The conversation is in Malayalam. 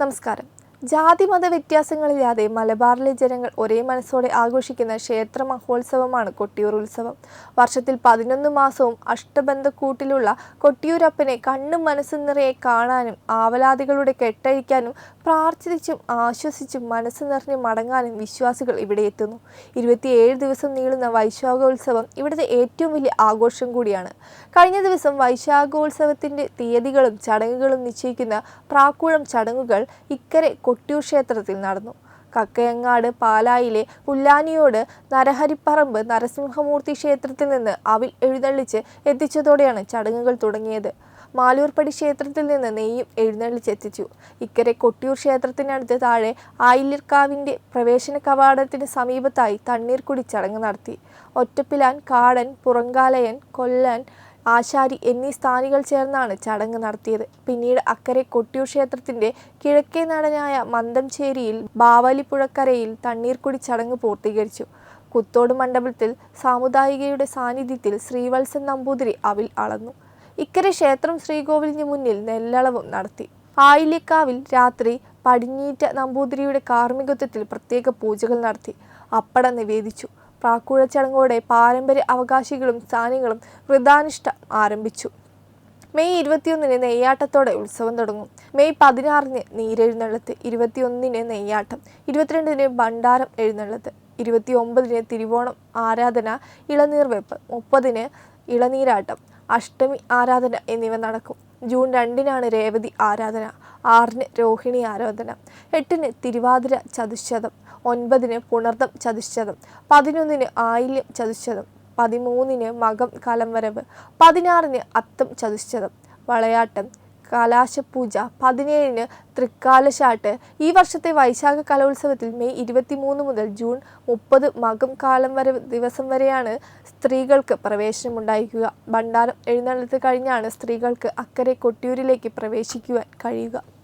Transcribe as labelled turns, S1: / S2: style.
S1: നമസ്കാരം. ജാതി മത വ്യത്യാസങ്ങളില്ലാതെ മലബാറിലെ ജനങ്ങൾ ഒരേ മനസ്സോടെ ആഘോഷിക്കുന്ന ക്ഷേത്ര മഹോത്സവമാണ് കൊട്ടിയൂർ ഉത്സവം. വർഷത്തിൽ പതിനൊന്ന് മാസവും അഷ്ടബന്ധക്കൂട്ടിലുള്ള കൊട്ടിയൂരപ്പനെ കണ്ണും മനസ്സും നിറയെ കാണാനും ആവലാദികളുടെ കെട്ടഴിക്കാനും പ്രാർത്ഥിച്ചും ആശ്വസിച്ചും മനസ്സ് നിറഞ്ഞ് മടങ്ങാനും വിശ്വാസികൾ ഇവിടെ എത്തുന്നു. ഇരുപത്തിയേഴ് ദിവസം നീളുന്ന വൈശാഖോത്സവം ഇവിടുത്തെ ഏറ്റവും വലിയ ആഘോഷം കൂടിയാണ്. കഴിഞ്ഞ ദിവസം വൈശാഖോത്സവത്തിന്റെ തീയതികളും ചടങ്ങുകളും നിശ്ചയിക്കുന്ന പ്രാക്കുളം ചടങ്ങുകൾ ഇക്കരെ കൊട്ടിയൂർ ക്ഷേത്രത്തിൽ നടന്നു. കക്കയങ്ങാട് പാലായിലെ പുല്ലാനിയോട് നരഹരിപ്പറമ്പ് നരസിംഹമൂർത്തി ക്ഷേത്രത്തിൽ നിന്ന് അവിൽ എഴുന്നള്ളിച്ച് എത്തിച്ചതോടെയാണ് ചടങ്ങുകൾ തുടങ്ങിയത്. മാലൂർപ്പടി ക്ഷേത്രത്തിൽ നിന്ന് നെയ്യും എഴുന്നള്ളിച്ചെത്തിച്ചു ഇക്കരെ കൊട്ടിയൂർ ക്ഷേത്രത്തിനടുത്ത് താഴെ ആയില്യർക്കാവിന്റെ പ്രവേശന കവാടത്തിന് സമീപത്തായി തണ്ണീർക്കുടി ചടങ്ങ് നടത്തി. ഒറ്റപ്പിലാൻ കാടൻ പുറങ്കാലയൻ കൊല്ലൻ ആശാരി എന്നീ സ്ഥാനികൾ ചേർന്നാണ് ചടങ്ങ് നടത്തിയത്. പിന്നീട് അക്കരെ കൊട്ടിയൂർ ക്ഷേത്രത്തിന്റെ കിഴക്കേ നടനായ മന്ദംചേരിയിൽ ബാവലിപ്പുഴക്കരയിൽ തണ്ണീർക്കുടി ചടങ്ങ് പൂർത്തീകരിച്ചു. കുത്തോട് മണ്ഡപത്തിൽ സാമുദായികയുടെ സാന്നിധ്യത്തിൽ ശ്രീവത്സൻ നമ്പൂതിരി അവിൽ അളന്നു. ഇക്കരെ ക്ഷേത്രം ശ്രീകോവിലിന് മുന്നിൽ നെല്ലളവും നടത്തി. ആയില്യക്കാവിൽ രാത്രി പടിഞ്ഞീറ്റ നമ്പൂതിരിയുടെ കാർമ്മികത്വത്തിൽ പ്രത്യേക പൂജകൾ നടത്തി. അപ്പട നിവേദിച്ചു. പ്രാക്കുഴ ചടങ്ങോടെ പാരമ്പര്യ അവകാശികളും സ്ഥാനികളും വൃതാനുഷ്ഠ ആരംഭിച്ചു. മെയ് ഇരുപത്തിയൊന്നിന് നെയ്യാട്ടത്തോടെ ഉത്സവം തുടങ്ങും. മെയ് പതിനാറിന് നീരെഴുന്നള്ളത്ത് ഇരുപത്തിയൊന്നിന് നെയ്യാട്ടം ഇരുപത്തിരണ്ടിന് ഭണ്ഡാരം എഴുന്നള്ളത്ത് ഇരുപത്തി ഒമ്പതിന് തിരുവോണം ആരാധന ഇളനീർവെപ്പ് മുപ്പതിന് ഇളനീരാട്ടം അഷ്ടമി ആരാധന എന്നിവ നടക്കും. ജൂൺ രണ്ടിനാണ് രേവതി ആരാധന. ആറിന് രോഹിണി ആരാധന എട്ടിന് തിരുവാതിര ചതുശതം ഒൻപതിന് പുണർദം ചതുശതം പതിനൊന്നിന് ആയില്യം ചതുശതം പതിമൂന്നിന് മകം കലംവരവ് പതിനാറിന് അത്തം ചതുശതം വളയാട്ടം കലാശപൂജ. പതിനേഴിന് തൃക്കാലശാട്ട്. ഈ വർഷത്തെ വൈശാഖ കലോത്സവത്തിൽ മെയ് ഇരുപത്തിമൂന്ന് മുതൽ ജൂൺ മുപ്പത് മകം കാലം വരെ ദിവസം വരെയാണ് സ്ത്രീകൾക്ക് പ്രവേശനമുണ്ടായിരിക്കുക ഭണ്ഡാരം എഴുന്നള്ളത്ത് കഴിഞ്ഞാണ് സ്ത്രീകൾക്ക് അക്കരെ കൊട്ടിയൂരിലേക്ക് പ്രവേശിക്കുവാൻ കഴിയുക.